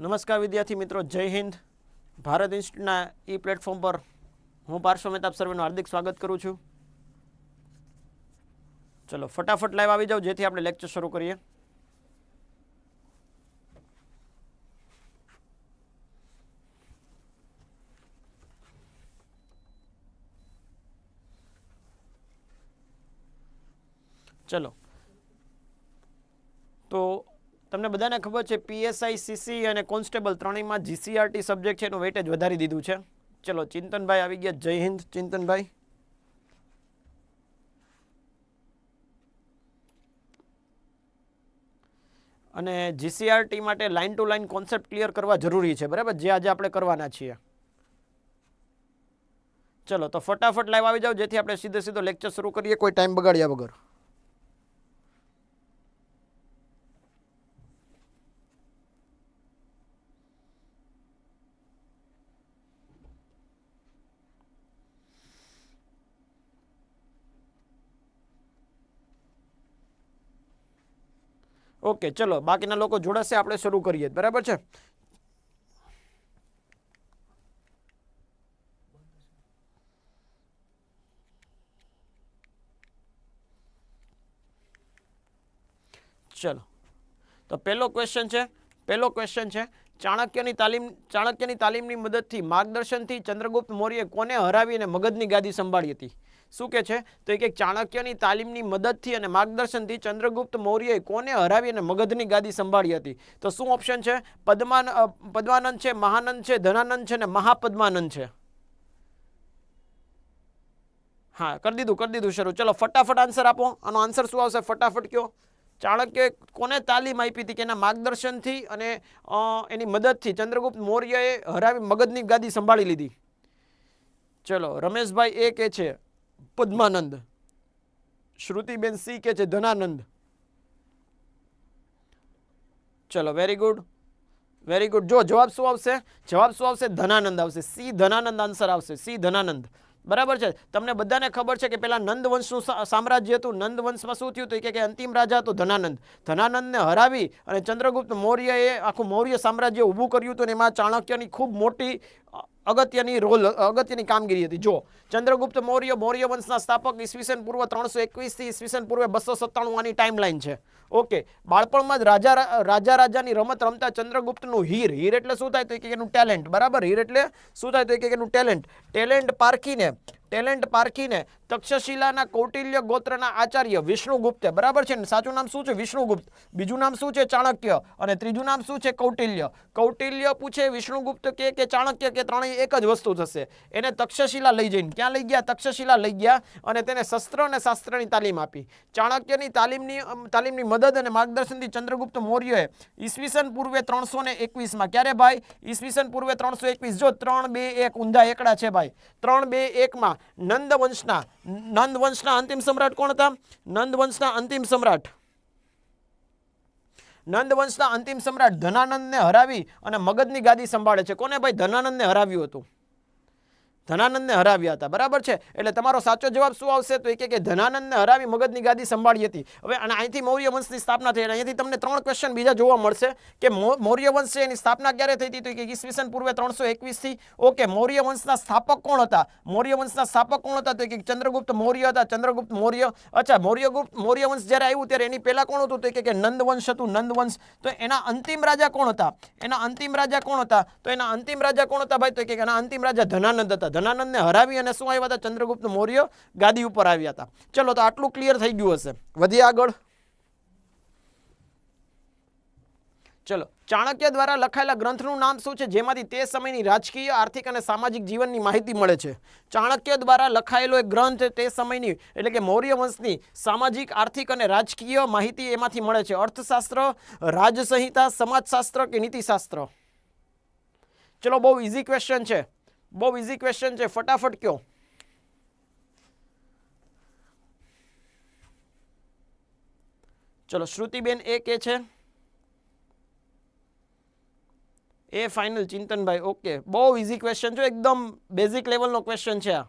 નમસ્કાર વિદ્યાર્થી મિત્રો, જય હિન્દ. ભારત ઇન્સ્ટિટ્યૂટના ઈ પ્લેટફોર્મ પર હું પાર્શ્વ મહેતાબ સર્વેનું હાર્દિક સ્વાગત કરું છું. ચલો, ફટાફટ લાઈવ આવી જાઓ, જેથી આપણે લેક્ચર શરૂ કરીએ. ચલો. તો તમને બધાને ખબર છે પીએસઆઈ સીસી અને કોન્સ્ટેબલ ત્રણેયમાં જીસીઆરટી સબ્જેક્ટ છે, એનું વેટેજ વધારી દીધું છે. ચલો, ચિંતનભાઈ આવી ગયા. જય હિન્દ, ચિંતનભાઈ. અને જીસીઆરટી માટે line to line concept clear કરવા જરૂરી છે, બરાબર? જે આજે આપણે કરવાના છીએ. ચલો, તો ફટાફટ લાઈવ આવી જાઓ, જેથી આપણે સીધે સીધો લેક્ચર શરૂ કરીએ, કોઈ ટાઈમ બગાડ્યા વગર. ઓકે, ચલો, બાકીના લોકો જોડાશે, આપણે શરૂ કરીએ. બરાબર છે? ચલો. તો પહેલો ક્વેશ્ચન છે, પહેલો ક્વેશ્ચન છે, ચાણક્યની તાલીમ, ચાણક્યની તાલીમની મદદથી, માર્ગદર્શનથી ચંદ્રગુપ્ત મૌર્યએ કોને હરાવીને મગધની ગાદી સંભાળી હતી? શું કે છે? તો એક ચાણક્યની તાલીમની મદદથી અને માર્ગદર્શનથી ચંદ્રગુપ્ત મૌર્યએ કોને હરાવી અને મગધની ગાદી સંભાળી હતી? તો શું ઓપ્શન છે? પદ્માન પદ્માનંદ છે, મહાનંદ છે, ધનાનંદ છે ને મહાપદ્માનંદ છે. હા, કરી દીધું કરી દીધું શરૂ. ચલો, ફટાફટ આન્સર આપો. આનો આન્સર શું આવશે? ફટાફટ કયો. ચાણક્ય કોને તાલીમ આપી હતી કે એના માર્ગદર્શનથી અને એની મદદથી ચંદ્રગુપ્ત મૌર્યએ હરાવી મગધની ગાદી સંભાળી લીધી? ચલો, રમેશભાઈ એ કે છે પદ્માનંદ શ્રુતિબેન સી કે છે ધનાનંદ ચલો વેરી ગુડ વેરી ગુડ જો જવાબ શું આવશે જવાબ શું આવશે ધનાનંદ આવશે સી ધનાનંદ આન્સર આવશે સી ધનાનંદ બરાબર છે? તમને બધાને ખબર છે કે પેલા નંદ વંશનું સામ્રાજ્ય હતું. નંદ વંશમાં શું થયું હતું? કે અંતિમ રાજા હતો ધનાનંદ. ધનાનંદને હરાવી અને ચંદ્રગુપ્ત મૌર્યએ આખું મૌર્ય સામ્રાજ્ય ઊભું કર્યું હતું અને એમાં ચાણક્યની ખૂબ મોટી અગત્યની રોલ, અગત્યની કામગીરી હતી. જો ચંદ્રગુપ્ત મૌર્ય મૌર્ય વંશના સ્થાપક ઈસવીસન પૂર્વ ત્રણસો એકવીસથી ઈસવીસન પૂર્વે બસો સત્તાણું આની ટાઈમલાઈન છે. ઓકે, બાળપણમાં જ રાજા રાજા રાજાની રમત રમતા ચંદ્રગુપ્તનું હીર હીર એટલે શું થાય તો કે એનું ટેલેન્ટ બરાબર? હીર એટલે શું થાય તો કે એનું ટેલેન્ટ ટેલેન્ટ પારખીને ટેલેન્ટ પારખીને તક્ષશિલાના કૌટિલ્ય ગોત્રના આચાર્ય વિષ્ણુગુપ્તે, બરાબર છે? ને સાચું નામ શું છે? વિષ્ણુગુપ્ત. બીજું નામ શું છે? ચાણક્ય. અને ત્રીજું નામ શું છે? કૌટિલ્ય. કૌટિલ્ય પૂછે વિષ્ણુગુપ્ત કે કે ચાણક્ય કે ત્રણેય એક જ વસ્તુ થશે. એને તક્ષશિલા લઈ જઈને. ક્યાં લઈ ગયા? તક્ષશિલા લઈ ગયા અને તેને શસ્ત્ર અને શાસ્ત્રની તાલીમ આપી. ચાણક્યની તાલીમની તાલીમની મદદ અને માર્ગદર્શનથી ચંદ્રગુપ્ત મૌર્યએ ઈસવીસન પૂર્વે ત્રણસો ને એકવીસમાં. ક્યારે ભાઈ? ઈસવીસન પૂર્વે ત્રણસો એકવીસ જો ત્રણ, બે, એક ઊંધા એકડા છે ભાઈ. ત્રણ, બે, એકમાં નંદ વંશના નંદ વંશના અંતિમ સમ્રાટ કોણ હતા? નંદ વંશના અંતિમ સમ્રાટ નંદ વંશના અંતિમ સમ્રાટ ધનાનંદને હરાવી અને મગધની ગાદી સંભાળે છે. કોને ભાઈ? ધનાનંદને હરાવ્યું હતું. ધનાનંદને હરાવ્યા હતા. બરાબર છે? એટલે તમારો સાચો જવાબ શું આવશે? તો એ કે ધનાનંદને હરાવી મગધની ગાદી સંભાળી હતી. હવે અને અહીંથી મૌર્ય વંશની સ્થાપના થઈ અહીંથી તમને ત્રણ ક્વેશ્ચન બીજા જોવા મળશે કે મૌર્ય વંશ એની સ્થાપના ક્યારે થઈ હતી? તો કે ઈસવીસન પૂર્વે ત્રણસો એકવીસથી. ઓકે, મૌર્ય વંશના સ્થાપક કોણ હતા? મૌર્ય વંશના સ્થાપક કોણ હતા? તો કે ચંદ્રગુપ્ત મૌર્ય હતા. ચંદ્રગુપ્ત મૌર્ય, અચ્છા, મૌર્યગુપ્ત મૌર્ય વંશ જ્યારે આવ્યું ત્યારે એની પહેલાં કોણ હતું? તો કે કે નંદ વંશ હતું નંદ વંશ તો એના અંતિમ રાજા કોણ હતા? એના અંતિમ રાજા કોણ હતા? તો એના અંતિમ રાજા કોણ હતા ભાઈ? તો કે એના અંતિમ રાજા ધનાનંદ હતા. ધનાનંદને હરાવી અને શું આવ્યા હતા? ચંદ્રગુપ્ત મૌર્ય ગાદી ઉપર આવ્યા હતા. ચલો, તો આટલું ક્લિયર થઈ ગયું હશે. વધીએ આગળ. ચલો, ચાણક્ય દ્વારા લખાયેલા ગ્રંથનું નામ શું છે? જેમાંથી તે સમયની રાજકીય, આર્થિક અને સામાજિક જીવનની માહિતી મળે છે. ચાણક્ય દ્વારા લખાયેલો એક ગ્રંથ તે સમયની, એટલે કે મૌર્ય વંશની, સામાજિક, આર્થિક અને રાજકીય માહિતી એમાંથી મળે છે. અર્થશાસ્ત્ર, રાજસંહિતા, સમાજશાસ્ત્ર કે નીતિશાસ્ત્ર? ચલો, બહુ ઇઝી ક્વેશ્ચન છે. બહુ ઇઝી ક્વેશ્ચન છે, ફટાફટ કયો. ચલો, શ્રુતિબેન એ કે છે. એ ફાઇનલ ચિંતનભાઈ ઓકે બહુ ઇઝી ક્વેશ્ચન છે, એકદમ બેઝિક લેવલનો ક્વેશ્ચન છે આ.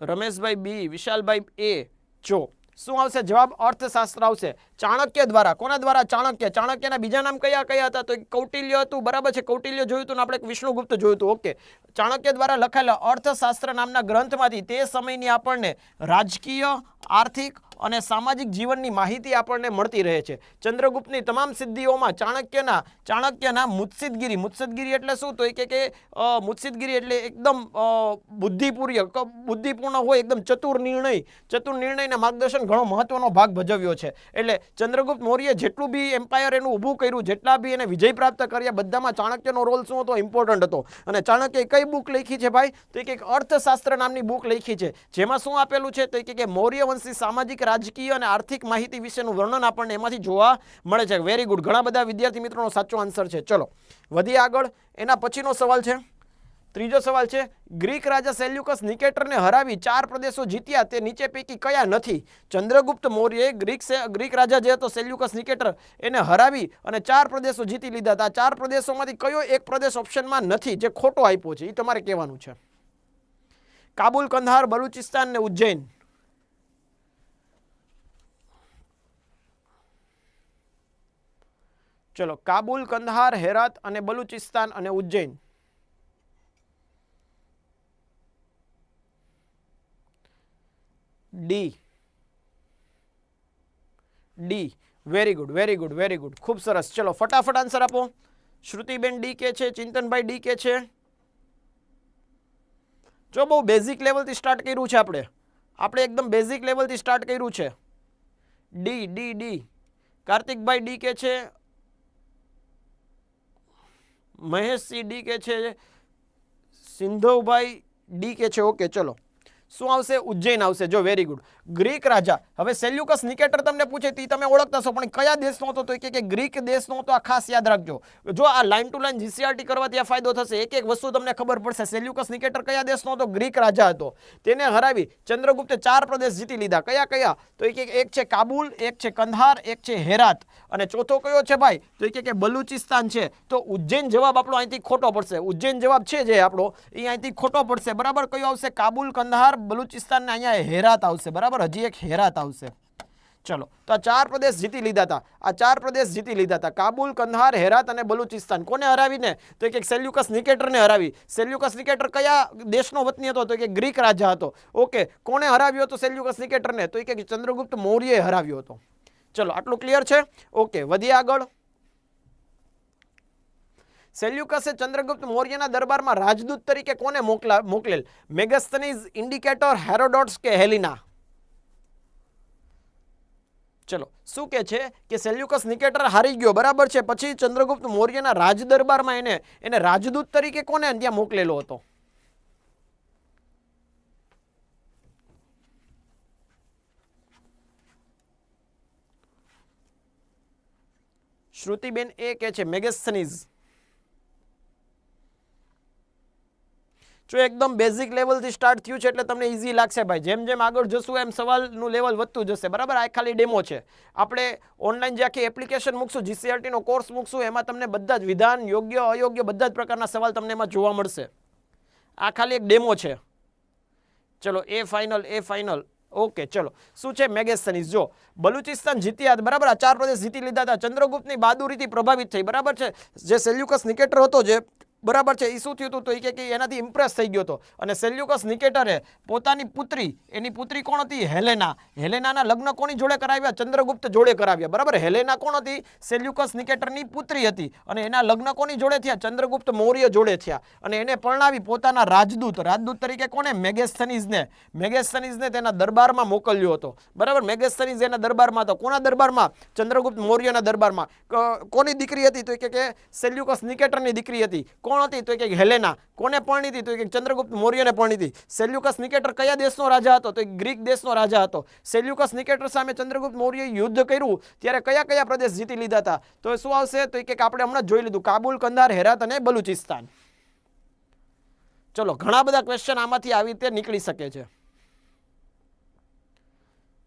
રમેશભાઈ બી, વિશાલભાઈ એ, જો. શું આવશે? જવાબ અર્થશાસ્ત્ર આવશે. ચાણક્ય દ્વારા. કોના દ્વારા? ચાણક્ય. ચાણક્યના બીજા નામ કયા કયા હતા? તો કૌટિલ્ય હતું. બરાબર છે. કૌટિલ્ય જોયું હતું આપણે વિષ્ણુગુપ્ત જોયું હતું. ઓકે. ચાણક્ય દ્વારા લખાયેલા અર્થશાસ્ત્ર નામના ગ્રંથમાંથી તે સમયની આપણને રાજકીય, આર્થિક અને સામાજિક જીવનની માહિતી આપણને મળતી રહે છે. ચંદ્રગુપ્તની તમામ સિદ્ધિઓમાં ચાણક્યના ચાણક્યના મુત્સિદગીરી મુત્સિદગીરી એટલે શું? તો કે કે મુત્સિદગીરી એટલે એકદમ બુદ્ધિપૂર્યક બુદ્ધિપૂર્ણ હોય, એકદમ ચતુર નિર્ણય. ચતુર નિર્ણયના માર્ગદર્શન ઘણો મહત્વનો ભાગ ભજવ્યો છે. એટલે ચંદ્રગુપ્ત મૌર્ય જેટલું બી એમ્પાયર એનું ઊભું કર્યું, જેટલા બી એને વિજય પ્રાપ્ત કર્યા, બધામાં ચાણક્યનો રોલ શું હતો? ઇમ્પોર્ટન્ટ હતો. અને ચાણક્યએ કઈ બુક લખી છે ભાઈ? તો એ કંઈક અર્થશાસ્ત્ર નામની બુક લખી છે. જેમાં શું આપેલું છે? તો કે કે મૌર્ય સામાજિક રાજકીય અને આર્થિક માહિતી વિશેનું વર્ણન આપણને એમાંથી જોવા મળે છે. વેરી ગુડ ઘણા બધા વિદ્યાર્થી મિત્રોનો સાચો આન્સર છે. ચલો વધીએ આગળ. એના પછીનો સવાલ છે. ત્રીજો સવાલ છે, ગ્રીક રાજા સેલ્યુકસ નિકેટરને હરાવી ચાર પ્રદેશો જીત્યા, તે નીચે પૈકી કયા નથી? ચંદ્રગુપ્ત મૌર્યએ ગ્રીક ગ્રીક રાજા જે હતો, સેલ્યુકસ નિકેટર, એને હરાવી અને ચાર પ્રદેશો જીતી લીધા હતા. ચાર પ્રદેશોમાંથી કયો એક પ્રદેશ ઓપ્શનમાં નથી, જે ખોટો આપ્યો છે? એ તમારે કહેવાનું છે. કાબુલ કંધાર, બલુચિસ્તાન ને ઉજ્જૈન. ચલો, કાબુલ કંદહાર હેરાત અને બલુચિસ્તાન અને Ujjain. D D very good very good very good ખૂબ સરસ. ચલો, ફટાફટ આન્સર આપો. શ્રુતિબેન ડી કે છે, ચિંતનભાઈ ડી કે છે. જો બહુ બેઝિક લેવલથી સ્ટાર્ટ કર્યું છે આપણે. આપણે એકદમ બેઝિક લેવલથી સ્ટાર્ટ કર્યું છે. D D D Kartikbhai D કે છે મહેશસિંહ ડી કે છે, સિંધવભાઈ ડી કે છે, ઓકે, ચલો. શું આવશે? ઉજ્જૈન આવશે. જો વેરી ગુડ ગ્રીક રાજા. હવે સેલ્યુકસ નિકેટર તમને પૂછે, તો તમે ઓળખતા છો પણ કયા દેશનો હતો તો કે ગ્રીક દેશનો હતો, આ ખાસ યાદ રાખજો. જો આ લાઇન ટુ લાઇન જીસીઆરટી કરવાથી આ ફાયદો થશે, એક એક વસ્તુ તમને ખબર પડશે, સેલ્યુકસ નિકેટર કયા દેશનો હતો, ગ્રીક રાજા હતો. તેને હરાવી ચંદ્રગુપ્તે ચાર પ્રદેશ જીતી લીધા. કયા કયા? તો એક એક છે કાબુલ, એક છે કંધાર, એક છે હેરાત. અને ચોથો કયો છે ભાઈ? તો કે બલુચિસ્તાન છે. તો ઉજ્જૈન જવાબ આપણો અહીંથી ખોટો પડશે. ઉજ્જૈન જવાબ છે જે આપણો, એ અહીંથી ખોટો પડશે. બરાબર? કયો આવશે? કાબુલ, કંધાર બલુચિસ્તાન ને અહીંયા હેરાત આવશે. બરાબર? હજી એક હેરાત આવશે. ચલો, તો આ ચાર પ્રદેશ જીતી લીધા હતા. આ ચાર પ્રદેશ જીતી લીધા હતા. કાબુલ, કંધાર, હેરાત અને બલુચિસ્તાન. કોને હરાવીને તો એક સેલ્યુકસ નિકેટરને હરાવી. સેલ્યુકસ નિકેટર કયા દેશનો વતની હતો? તો કે ગ્રીક રાજા હતો. ઓકે, કોણે હરાવ્યો હતો સેલ્યુકસ નિકેટરને? તો એક ચંદ્રગુપ્ત મૌર્યએ હરાવ્યો હતો. ચલો, આટલું ક્લિયર છે? ઓકે, વધીએ આગળ. સેલ્યુકસે ચંદ્રગુપ્ત મૌર્યના દરબારમાં રાજદૂત તરીકે કોને મોકલા મોકલેલ? મેગસ્તનીઝ ઇન્ડિકેટર, હેરોડોટ્સ કે હેલિના? ચલો, શું કે છે કે સેલ્યુકસ નિકેટર હારી ગયો, બરાબર છે? પછી ચંદ્રગુપ્ત મૌર્યના રાજ દરબારમાં એને એને રાજદૂત તરીકે કોને ત્યાં મોકલેલો હતો? શ્રુતિબેન એ કે છે મેગેસ્થનીઝ જો એકદમ બેઝિક લેવલથી સ્ટાર્ટ થયું છે એટલે તમને ઇઝી લાગશે ભાઈ. જેમ જેમ આગળ જશું એમ સવાલનું લેવલ વધતું જશે. બરાબર? આ ખાલી ડેમો છે. આપણે ઓનલાઈન જે આખી એપ્લિકેશન મૂકશું જીસીઆરટીનો કોર્સ મૂકશું, એમાં તમને બધા જ વિધાન, યોગ્ય, અયોગ્ય, બધા જ પ્રકારના સવાલ તમને એમાં જોવા મળશે. આ ખાલી એક ડેમો છે. ચલો A final A final okay ચલો. શું છે? મેગેસ્થનીસ જો, બલુચિસ્તાન જીત્યા બરાબર? આ ચાર પ્રદેશ જીતી લીધા હતા. ચંદ્રગુપ્તની બહાદુરીથી પ્રભાવિત થઈ. બરાબર છે? જે સેલ્યુકસ નિકેટર હતો, જે બરાબર છે એ શું થયું હતું તો એ કહે કે એનાથી ઇમ્પ્રેસ થઈ ગયો હતો. અને સેલ્યુકસ નિકેટરે પોતાની પુત્રી, એની પુત્રી કોણ હતી? હેલેના. હેલેનાના લગ્ન કોની જોડે કરાવ્યા? ચંદ્રગુપ્ત જોડે કરાવ્યા. બરાબર? હેલેના કોણ હતી? સેલ્યુકસ નિકેટરની પુત્રી હતી. અને એના લગ્ન કોની જોડે થયા? ચંદ્રગુપ્ત મૌર્ય જોડે થયા. અને એને પરણાવી પોતાના રાજદૂત રાજદૂત તરીકે કોને મેગેસ્થનીઝને. મેગેસ્થનીઝને તેના દરબારમાં મોકલ્યો હતો. બરાબર? મેગેસ્થનીઝ એના દરબારમાં હતો. કોના દરબારમાં? ચંદ્રગુપ્ત મૌર્યના દરબારમાં. કોની દીકરી હતી તો કે સેલ્યુકસ નિકેટરની દીકરી હતી. કોણ હતી તો કે હેલેના, કોને પરણી હતી તો કે ચંદ્રગુપ્ત મૌર્યને પરણી હતી સેલ્યુકસ નિકેટર કયા દેશનો રાજા હતો? તો એ ગ્રીક દેશનો રાજા હતો. સેલ્યુકસ નિકેટર સામે ચંદ્રગુપ્ત મૌર્યએ યુદ્ધ કર્યું. ત્યારે કયા કયા પ્રદેશ જીતી લીધા હતા? તો શું આવશે? તો કે આપણે હમણાં જોઈ લીધું. કાબુલ કંદાર હેરાત અને બલુચિસ્તાન. ચલો, ઘણા બધા ક્વેશ્ચન આમાંથી આવી રીતે નીકળી શકે છે.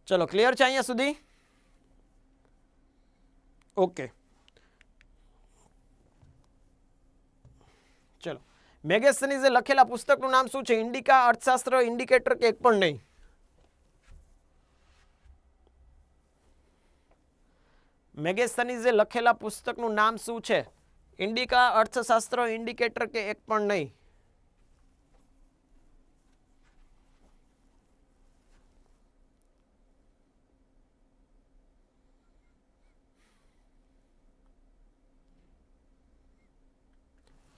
ચલો ક્લિયર છે અહીંયા સુધી? ઓકે. મેગેસનીઝે લખેલા પુસ્તકનું નામ શું છે? ઇન્ડિકા અર્થશાસ્ત્ર ઇન્ડિકેટર કે એક પણ નહીં? મેગેસનીઝે લખેલા પુસ્તકનું નામ શું છે? ઇન્ડિકા અર્થશાસ્ત્ર ઇન્ડિકેટર કે એક પણ નહીં?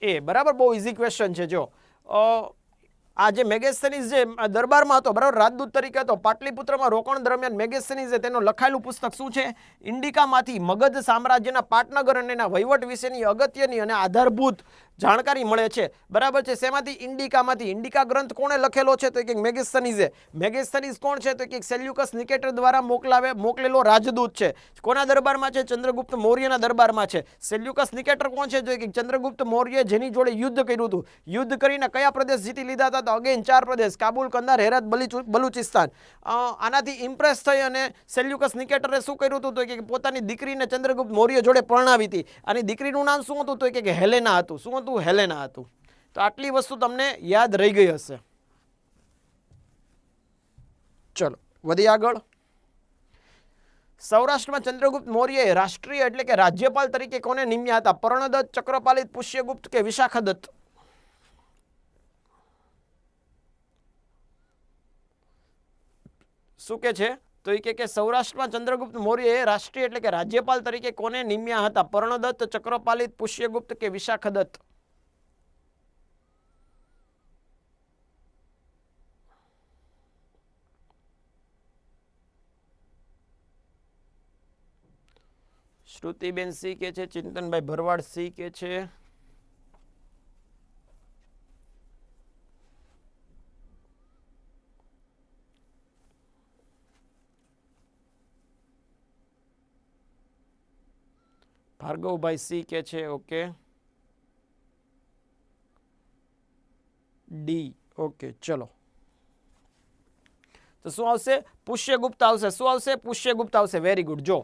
એ, બરાબર? બહુ ઇઝી ક્વેશ્ચન છે, જો. આ જે મેગેસ્થનીઝ જે દરબારમાં હતો, બરાબર? રાજદૂત તરીકે હતો, પાટલીપુત્રમાં રોકાણ દરમિયાન મેગેસ્થનીઝે તેનું લખાયેલું પુસ્તક શું છે? ઇન્ડિકામાંથી મગધ સામ્રાજ્યના પાટનગર અને વહીવટ વિશેની અગત્યની અને આધારભૂત જાણકારી મળે છે. બરાબર છે. શેમાંથી? ઇન્ડિકામાંથી. ઇન્ડિકા ગ્રંથ કોણે લખેલો છે? તો એક મેગેસ્થનીઝે મેગેસ્થનીઝ કોણ છે? તો એક સેલ્યુકસ નિકેટર દ્વારા મોકલાવે, મોકલેલો રાજદૂત છે. કોના દરબારમાં છે? ચંદ્રગુપ્ત મૌર્યના દરબારમાં છે. સેલ્યુકસ નિકેટર કોણ છે? તો એક ચંદ્રગુપ્ત મૌર્ય જેની જોડે યુદ્ધ કર્યું હતું. યુદ્ધ કરીને કયા પ્રદેશ જીતી લીધા હતા? તો અગેન ચાર પ્રદેશ. કાબુલ કંદાર હેરાત, બલી બલુચિસ્તાન. આનાથી ઇમ્પ્રેસ થઈ અને સેલ્યુકસ નિકેટરે શું કર્યું હતું? તો કે પોતાની દીકરીને ચંદ્રગુપ્ત મૌર્ય જોડે પરણાવી હતી. અને દીકરીનું નામ શું હતું? તો કે હેલેના હતું. શું હતું? હેલેના હતું તો. આટલી વસ્તુ તમને યાદ રહી ગઈ હશે. ચલો વધી આગળ. સૌરાષ્ટ્રમાં ચંદ્રગુપ્ત મૌર્યએ રાષ્ટ્રીય એટલે કે રાજ્યપાલ તરીકે કોને નિમ્યા હતા? પર્ણદત્ત ચક્રપાલિત પુષ્યગુપ્ત કે વિશાખાદત્ત? શું કે છે? તો એ કે સૌરાષ્ટ્રમાં ચંદ્રગુપ્ત મૌર્યએ રાષ્ટ્રીય એટલે કે રાજ્યપાલ તરીકે કોને નિમ્યા હતા? પર્ણદત્ત ચક્રપાલિત પુષ્યગુપ્ત કે વિશાખદત્ત? શ્રુતિબેન સી કે છે ચિંતનભાઈ ભરવાડ સી કે છે ભાર્ગવભાઈ સી કે છે ઓકે ડી ઓકે ચલો તો શું આવશે પુષ્યગુપ્ત આવશે શું આવશે પુષ્યગુપ્ત આવશે વેરી ગુડ જો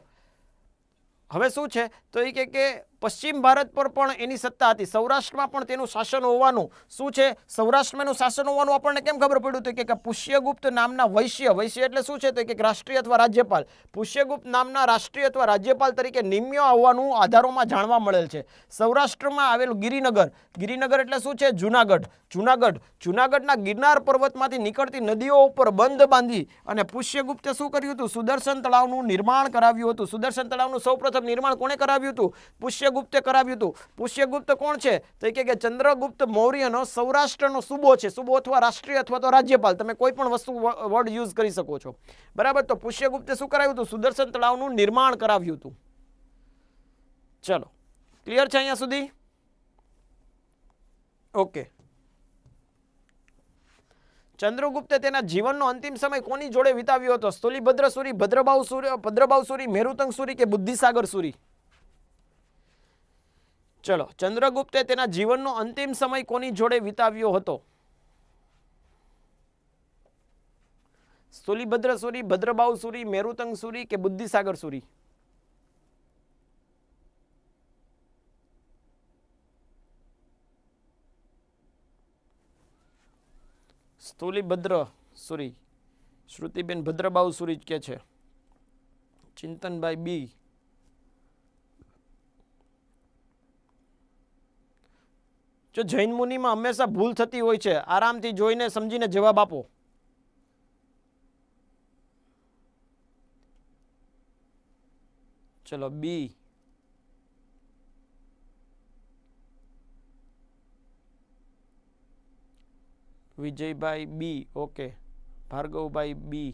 હવે શું છે? તો એ કે પશ્ચિમ ભારત પર પણ એની સત્તા હતી. સૌરાષ્ટ્રમાં પણ તેનું શાસન હોવાનું શું છે? સૌરાષ્ટ્રમાં એનું શાસન હોવાનું આપણને કેમ ખબર પડ્યું તો કે પુષ્યગુપ્ત નામના વૈશ્ય વૈશ્ય એટલે શું છે? તો કે રાષ્ટ્રીય અથવા રાજ્યપાલ. પુષ્યગુપ્ત નામના રાષ્ટ્રીય અથવા રાજ્યપાલ તરીકે નિમ્ય હોવાનું આધારોમાં જાણવા મળેલ છે. સૌરાષ્ટ્રમાં આવેલું ગિરિનગર. ગિરિનગર એટલે શું છે? જુનાગઢ. જુનાગઢ. જુનાગઢના ગિરનાર પર્વતમાંથી નીકળતી નદીઓ ઉપર બંધ બાંધી અને પુષ્યગુપ્તે શું કર્યું હતું? સુદર્શન તળાવનું નિર્માણ કરાવ્યું હતું. સુદર્શન તળાવનું સૌપ્રથમ નિર્માણ કોણે કરાવ્યું હતું? પુષ્યગુપ્તે કરાવ્યું હતું. પુષ્યગુપ્ત કોણ છે? તો કે ચંદ્રગુપ્ત મૌર્યનો સૌરાષ્ટ્રનો સુબો છે. સુબો અથવા રાષ્ટ્રીય અથવા તો રાજ્યપાલ. તમે કોઈ પણ વસ્તુ વર્ડ યુઝ કરી શકો છો. બરાબર? તો પુષ્યગુપ્તે શું કરાવ્યું હતું? સુદર્શન તળાવનું નિર્માણ કરાવ્યું હતું. ચલો. ક્લિયર છે અહીંયા સુધી? ઓકે. ચંદ્રગુપ્તે તેના જીવનનો અંતિમ સમય કોની જોડે વિતાવ્યો હતો? સ્થુલીભદ્ર સુરી, ભદ્રબાહુ સુરી ભદ્રબાહુ સુરી, મેરુતંગ સુરી કે બુદ્ધિસાગર સુરી? ચલો, ચંદ્રગુપ્તે તેના જીવનનો અંતિમ સમય કોની જોડે વિતાવ્યો હતો? સ્થુલીભદ્ર સુરી ભદ્રબાઉ સુરી, મેરુતંગ સુરી કે બુદ્ધિસાગર સુરી? સ્થુલીભદ્ર સુરી, શ્રુતિબેન ભદ્રબાઉ સુરી કે છે. ચિંતનભાઈ બી જો જૈન મુનિમાં હંમેશા ભૂલ થતી હોય છે, આરામથી જોઈને સમજીને જવાબ આપો. ચલો B Vijaybhai B okay Bhargavbhai B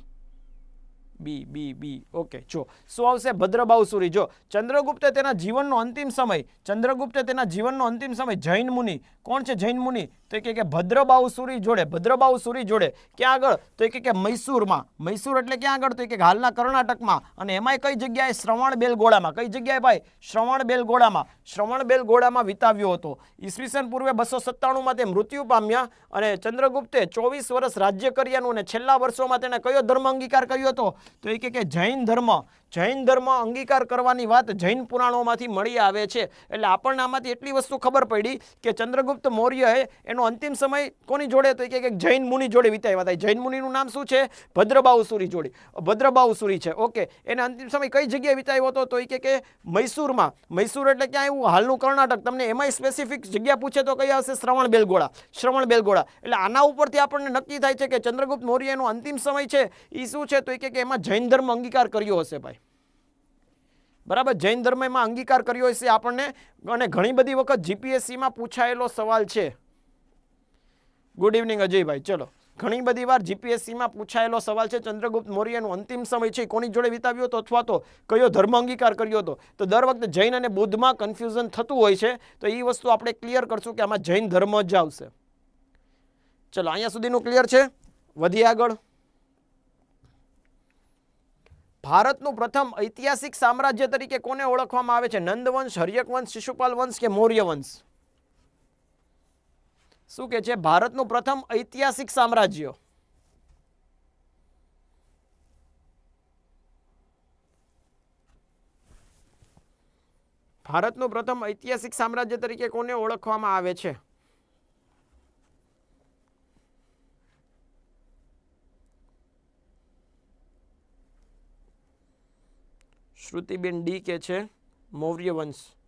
B B B. Okay જો. શું આવશે? ભદ્રબાહુસુરી. જો. ચંદ્રગુપ્તે તેના જીવનનો અંતિમ સમય, ચંદ્રગુપ્તે તેના જીવનનો અંતિમ સમય જૈન મુનિ. કોણ છે જૈન મુનિ? તો એ કે ભદ્રબાહુ સુરી જોડે, ભદ્રબાહુ સુરી જોડે. ક્યાં આગળ? તો એ કે મૈસૂરમાં. મૈસૂર એટલે ક્યાં આગળ? તો એ કે હાલના કર્ણાટકમાં. અને એમાંય કઈ જગ્યાએ? શ્રવણ બેલગોળામાં કઈ જગ્યાએ ભાઈ? શ્રવણ બેલગોળામાં શ્રવણ બેલગોળામાં વિતાવ્યો હતો. ઈસવીસન પૂર્વે બસો સત્તાણુંમાં તે મૃત્યુ પામ્યા અને ચંદ્રગુપ્તે ચોવીસ વર્ષ રાજ્ય કર્યાનું અને છેલ્લા વર્ષોમાં તેણે કયો ધર્મ અંગીકાર કર્યો હતો? તો એ કે જૈન ધર્મ. જૈન ધર્મ અંગીકાર કરવાની વાત જૈન પુરાણોમાંથી મળી આવે છે. એટલે આપણને આમાંથી એટલી વસ્તુ ખબર પડી કે ચંદ્રગુપ્ત મૌર્યએ એનો એનો અંતિમ સમય કોની જોડે તો કે કે જૈન મુનિ જોડે વિતાવ્યા હતા. જૈન મુનિનું નામ શું છે? ભદ્રબાહુસુરી જોડી. ભદ્રબાહુસુરી છે. ઓકે. એને અંતિમ સમય કઈ જગ્યાએ વિતાવ્યો હતો? તો એ કે મૈસૂરમાં. મૈસૂર એટલે ક્યાં આવ્યું? હાલનું કર્ણાટક. તમને એમાંય સ્પેસિફિક જગ્યા પૂછે તો કઈ આવશે શ્રવણ બેલગોળા શ્રવણ બેલગોળા એટલે આના ઉપરથી આપણને નક્કી થાય છે કે ચંદ્રગુપ્ત મૌર્યનો અંતિમ સમય છે. એ શું છે? તો એ કે એમાં જૈન ધર્મ અંગીકાર કર્યો હશે ભાઈ. બરાબર? જૈન ધર્મમાં અંગીકાર કર્યો હશે આપણને. અને ઘણી બધી વખત જીપીએસસીમાં પૂછાયેલો સવાલ છે. ગુડ ઇવનિંગ અજયભાઈ ચલો. ઘણી બધી વાર જીપીએસસીમાં પૂછાયેલો સવાલ છે. ચંદ્રગુપ્ત મૌર્યનો અંતિમ સમય છે કોની જોડે વિતાવ્યો હતો અથવા તો કયો ધર્મ અંગીકાર કર્યો હતો? તો દર વખતે જૈન અને બુદ્ધમાં કન્ફ્યુઝન થતું હોય છે. તો એ વસ્તુ આપણે ક્લિયર કરશું કે આમાં જૈન ધર્મ જ આવશે. ચલો, અહીંયા સુધીનું ક્લિયર છે? વધીએ આગળ. ભારતનું પ્રથમ ઐતિહાસિક સામ્રાજ્ય તરીકે કોને ઓળખવામાં આવે છે? નંદવંશ હર્યક વંશ શિશુપાલ વંશ કે મૌર્ય વંશ શું કે છે? ભારતનું પ્રથમ ઐતિહાસિક સામ્રાજ્ય. ભારતનું પ્રથમ ઐતિહાસિક સામ્રાજ્ય તરીકે કોને ઓળખવામાં આવે છે? શ્રુતિબેન ડી કે છે? મૌર્ય વંશ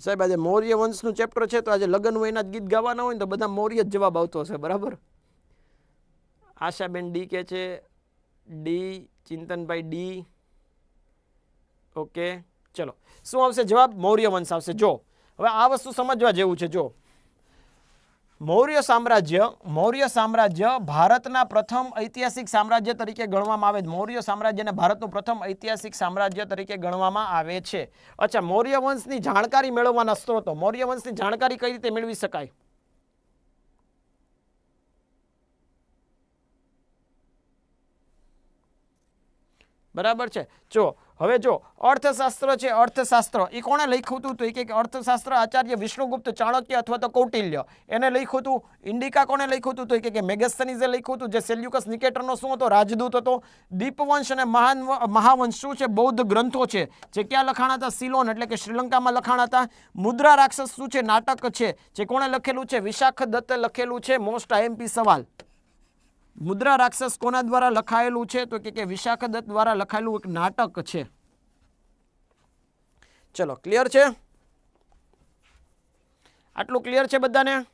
સાહેબ, આજે મૌર્ય વંશનું ચેપ્ટર છે તો આજે લગ્ન હોય એના જ ગીત ગાવાના હોય ને તો બધા મૌર્ય જ જવાબ આવતો હશે, બરાબર? આશાબેન ડી કે છે, ડી, ચિંતનભાઈ ડી. ઓકે, ચલો. શું આવશે જવાબ? મૌર્ય વંશ આવશે. જો, હવે આ વસ્તુ સમજવા જેવું છે, જો. મૌર્ય સામ્રાજ્ય મૌર્ય સામ્રાજ્ય ભારતના પ્રથમ ઐતિહાસિક સામ્રાજ્ય તરીકે ગણવામાં આવે છે. મૌર્ય સામ્રાજ્યને ભારતનું પ્રથમ ઐતિહાસિક સામ્રાજ્ય તરીકે ગણવામાં આવે છે. અચ્છા, મૌર્ય વંશની જાણકારી મેળવવાના સ્ત્રોતો મૌર્ય વંશની જાણકારી કઈ રીતે મેળવી શકાય? બરાબર છે? જો, હવે જો, અર્થશાસ્ત્ર છે, અર્થશાસ્ત્ર. એ કોણે લખ્યું હતું તો એ કે અર્થશાસ્ત્ર આચાર્ય વિષ્ણુગુપ્ત ચાણક્ય અથવા તો કૌટિલ્ય. એને લખ્યું હતું ઇન્ડિકા કોણે લખ્યું હતું તો એ કે મેગસ્થનીઝે લખ્યું હતું જે સેલ્યુકસ નિકેટરનો શું હતો? રાજદૂત હતો. દીપવંશ અને મહાન મહાવંશ શું છે? બૌદ્ધ ગ્રંથો છે, જે ક્યાં લખાણા હતા? સિલોન એટલે કે શ્રીલંકામાં લખાણા હતા. મુદ્રા રાક્ષસ શું છે? નાટક છે, જે કોણે લખેલું છે? વિશાખ દત્તે લખેલું છે, મોસ્ટ આઈએમપી સવાલ. મુદ્રા રાક્ષસ કોના દ્વારા લખાયેલું છે? તો કે વિશાખ દત્ત દ્વારા લખાયેલું એક નાટક છે. ચલો, ક્લિયર છે? આટલું ક્લિયર છે બધાને?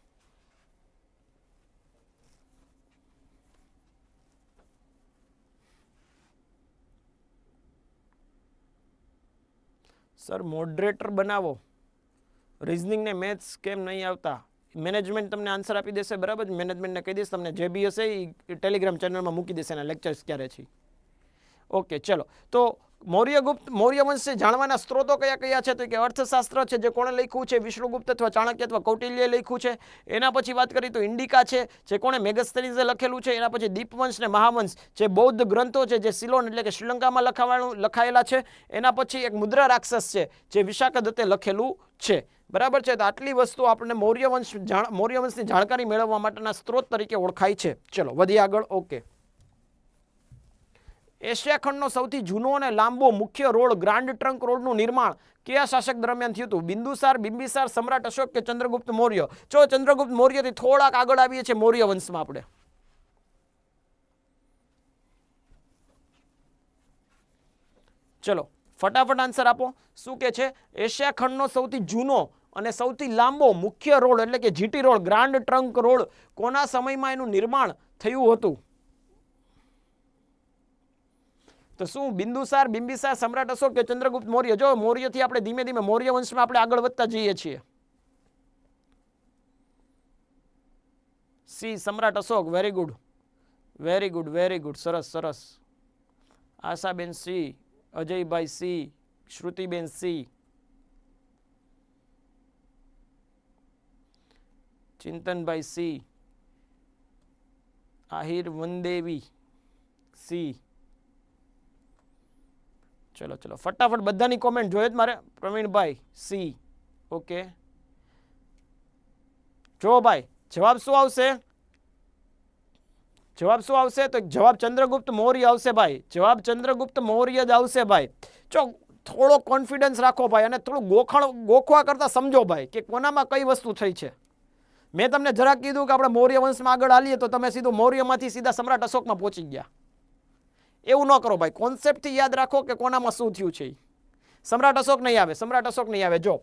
સર મોડરેટર બનાવો. રિઝનિંગ ને મેથ્સ કેમ નહીં આવતા? મેનેજમેન્ટ તમને આન્સર આપી દેશે, બરાબર? મેનેજમેન્ટને કહી દઈશ, તમને જે બી હશે એ ટેલિગ્રામ ચેનલમાં મૂકી દેશે એના લેક્ચર્સ ક્યારે છે. ઓકે ચલો. તો મૌર્યગુપ્ત મૌર્ય વંશે જાણવાના સ્ત્રોતો કયા કયા છે? તો કે અર્થશાસ્ત્ર છે, જે કોણે લખ્યું છે, વિષ્ણુગુપ્ત અથવા ચાણક્ય અથવા કૌટિલ્યએ લખ્યું છે. એના પછી વાત કરીએ તો ઇન્ડિકા છે, જે કોણે મેગસ્તરીઝે લખેલું છે. એના પછી દીપવંશ ને મહાવંશ, જે બૌદ્ધ ગ્રંથો છે, જે સિલોન એટલે કે શ્રીલંકામાં લખાવાનું લખાયેલા છે. એના પછી એક મુદ્રા રાક્ષસ છે, જે વિશાખ દત્તે લખેલું છે. બરાબર છે? તો આટલી વસ્તુ આપણને મૌર્ય વંશ જાણ મૌર્ય જાણકારી મેળવવા માટેના સ્ત્રોત તરીકે ઓળખાય છે. ચલો વધી આગળ. ઓકે. એશિયા ખંડનો સૌથી જૂનો અને લાંબો મુખ્ય રોડ, ગ્રાન્ડ ટ્રંક રોડનું નિર્માણ કયા શાસક દરમિયાન થયું હતું? બિંદુસાર, બિંબિસાર, સમ્રાટ અશોક કે ચંદ્રગુપ્ત મૌર્ય? જો ચંદ્રગુપ્ત મૌર્યથી થોડાક આગળ આવીએ છીએ મૌર્ય વંશમાં આપણે. ચલો, ફટાફટ આન્સર આપો. શું કે છે? એશિયા ખંડનો સૌથી જૂનો અને સૌથી લાંબો મુખ્ય રોડ એટલે કે GT road grand trunk road કોના સમયમાં એનું નિર્માણ થયું હતું? તો શું બિંદુસાર, બિંબિસાર સમ્રાટ અશોક કે ચંદ્રગુપ્ત મૌર્ય? જો મૌર્યથી આપણે ધીમે ધીમે મૌર્ય વંશમાં આપણે આગળ વધતા જઈએ છીએ. C, Samrat Ashok very good very good very good સરસ સરસ. Ashaben C, Ajaybhai C, Shrutiben C. Chintanbhai C. Ahir Vandevi C. ચલો ચલો. ફટાફટ બધાની કોમેન્ટ જોઈએ જ મારે? પ્રવીણભાઈ, સી. ઓકે. જો ભાઈ, જવાબ શું આવશે? જવાબ શું આવશે? તો જવાબ ચંદ્રગુપ્ત મૌર્ય આવશે ભાઈ. જવાબ ચંદ્રગુપ્ત મૌર્ય જ આવશે ભાઈ. જો, થોડો કોન્ફિડન્સ રાખો ભાઈ અને થોડું ગોખણ ગોખવા કરતાં સમજો ભાઈ કે કોનામાં કઈ વસ્તુ થઈ છે. મેં તમને જરાક કીધું કે આપણે મૌર્ય વંશમાં આગળ હાલીએ તો તમે સીધું મૌર્યમાંથી સીધા સમ્રાટ અશોકમાં પહોંચી ગયા. એવું ન કરો ભાઈ કોન્સેપ્ટથી યાદ રાખો કે કોનામાં શું થયું છે સમ્રાટ અશોક નહીં આવે, સમ્રાટ અશોક નહીં આવે. જો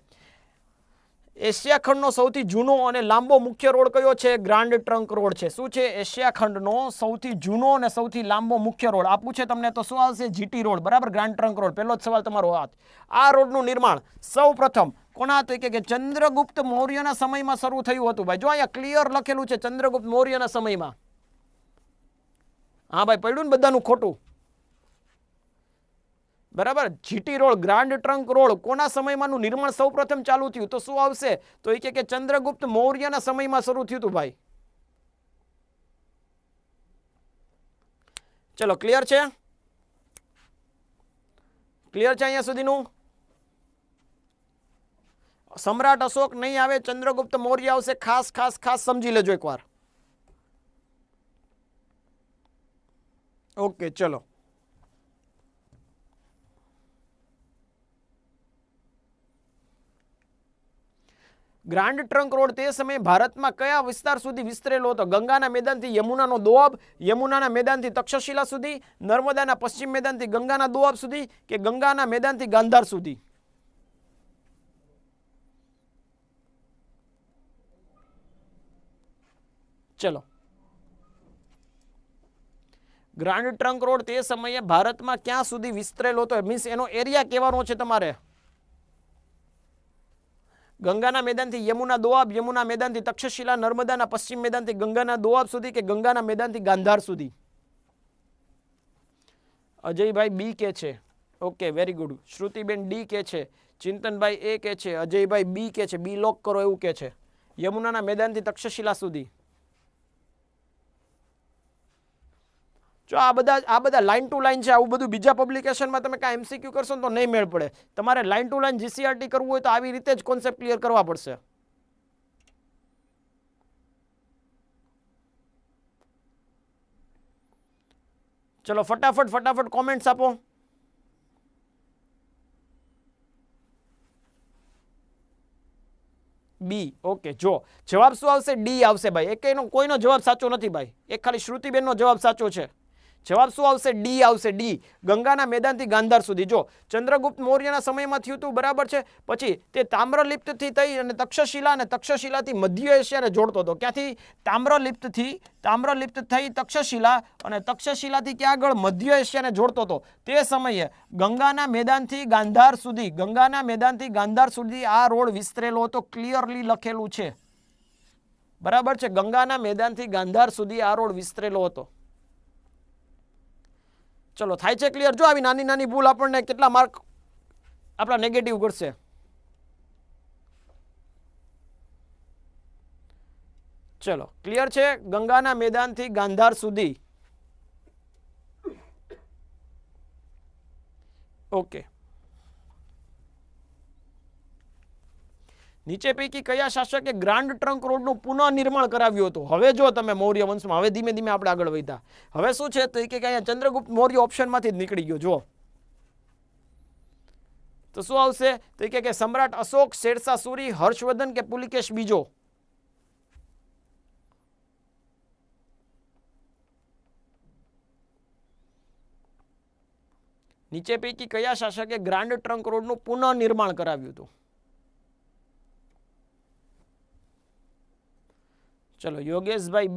એશિયા ખંડનો સૌથી જૂનો અને લાંબો મુખ્ય રોડ કયો છે? ગ્રાન્ડ ટ્રંક રોડ છે. શું છે એશિયા ખંડનો સૌથી જૂનો અને સૌથી લાંબો મુખ્ય રોડ? આપું છે તમને તો શું આવશે? જીટી રોડ બરાબર? ગ્રાન્ડ ટ્રંક રોડ પહેલો જ સવાલ તમારો હાથ. આ રોડનું નિર્માણ સૌ કોના હતું કે ચંદ્રગુપ્ત મૌર્યના સમયમાં શરૂ થયું હતું. ભાઈ, જો અહીંયા ક્લિયર લખેલું છે ચંદ્રગુપ્ત મૌર્યના સમયમાં. હા ભાઈ, પડ્યું ને બધાનું ખોટું. બરાબર? GT road, grand trunk road, કોના સમયમાંનું નિર્માણ સૌપ્રથમ ચાલુ થયું? તો શું આવશે? તો એ કે ચંદ્રગુપ્ત મૌર્યના સમયમાં શરૂ થયું હતું ભાઈ. ચલો ક્લિયર છે? ક્લિયર છે અહીંયા સુધીનું? સમ્રાટ અશોક નહીં આવે, ચંદ્રગુપ્ત મૌર્ય આવશે. ખાસ ખાસ ખાસ સમજી લેજો એકવાર. ઓકે, ચલો. ગ્રાન્ડ ટ્રંક રોડ તે સમયે ભારતમાં કયા વિસ્તાર સુધી વિસ્તરેલો હતો? ગંગાના મેદાનથી યમુનાનો દોઆબ, યમુનાના મેદાનથી તક્ષશિલા સુધી, નર્મદાના પશ્ચિમ મેદાનથી ગંગાના દોઆબ સુધી કે ગંગાના મેદાનથી ગાંધાર સુધી? ચલો. ગ્રાન્ડ ટ્રંક રોડ તે સમયે ભારતમાં ક્યાં સુધી વિસ્તરેલો હતો? મીન્સ એનો એરિયા કહેવાનો છે તમારે. ગંગાના મેદાનથી યમુના દોઆબ, યમુના મેદાનથી તક્ષશિલા, નર્મદાના પશ્ચિમ મેદાનથી ગંગાના દોઆબ સુધી કે ગંગાના મેદાનથી ગાંધાર સુધી? અજયભાઈ બી કે છે. Okay very good Shrutiben D કે છે. ચિંતનભાઈ એ કે છે. અજયભાઈ બી કે છે. બી લોક કરો એવું કે છે. યમુનાના મેદાનથી તક્ષશિલા સુધી. જો આ બધા આ બધા લાઇન ટુ લાઇન છે, આવું બધું બીજા પબ્લિકેશનમાં તમે કાંઈ એમસીક્યુ કરશો તો નહીં મેળ પડે. તમારે લાઇન ટુ લાઇન જીસીઆરટી કરવું હોય તો આવી રીતે જ કોન્સેપ્ટ ક્લિયર કરવા પડશે. ચલો, ફટાફટ ફટાફટ કોમેન્ટ્સ આપો. બી ઓકે જો. જવાબ શું આવશે? ડી આવશે ભાઈ. એકેયનો કોઈનો જવાબ સાચો નથી ભાઈ. એક ખાલી શ્રુતિબેનનો જવાબ સાચો છે. જવાબ શું આવશે? ડી આવશે. ડી. ગંગાના મેદાનથી ગાંધાર સુધી. જો, ચંદ્રગુપ્ત મૌર્યના સમયમાં થયું હતું બરાબર છે? પછી તે તામ્રલિપ્તથી થઈ અને તક્ષશિલા અને તક્ષશિલાથી મધ્ય એશિયાને જોડતો હતો. ક્યાંથી? તામ્રલિપ્તથી. તામ્રલિપ્ત થઈ તક્ષશિલા અને તક્ષશિલાથી ક્યાં આગળ? મધ્ય એશિયાને જોડતો હતો. તે સમયે ગંગાના મેદાનથી ગાંધાર સુધી, ગંગાના મેદાનથી ગાંધાર સુધી આ રોડ વિસ્તરેલો હતો. ક્લિયરલી લખેલું છે. બરાબર છે? ગંગાના મેદાનથી ગાંધાર સુધી આ રોડ વિસ્તરેલો હતો. ચલો, થાય છે ક્લિયર જો આવી નાની નાની ભૂલ આપણને કેટલા માર્ક આપણા નેગેટિવ કરશે ચલો ક્લિયર છે? ગંગાના મેદાનથી ગાંધાર સુધી. ઓકે. નીચે પૈકી કયા શાસકે ગ્રાન્ડ ટ્રંક રોડનું પુનઃનિર્માણ કરાવ્યું હતું? હવે જો તમે મૌર્ય વંશમાં, હવે ધીમે ધીમે આપણે આગળ વધ્યા. હવે શું છે? તો એ કે અહીંયા ચંદ્રગુપ્ત મૌર્ય ઓપ્શનમાંથી જ નીકળી ગયો જો તો શું આવશે? તો એ કે સમ્રાટ અશોક શેરશાહ સૂરી, હર્ષવર્ધન કે પુલિકેશ બીજો? નીચે પૈકી કયા શાસકે ગ્રાન્ડ ટ્રંક રોડનું પુનઃનિર્માણ કરાવ્યું હતું? ચલો યોગેશભાઈ બી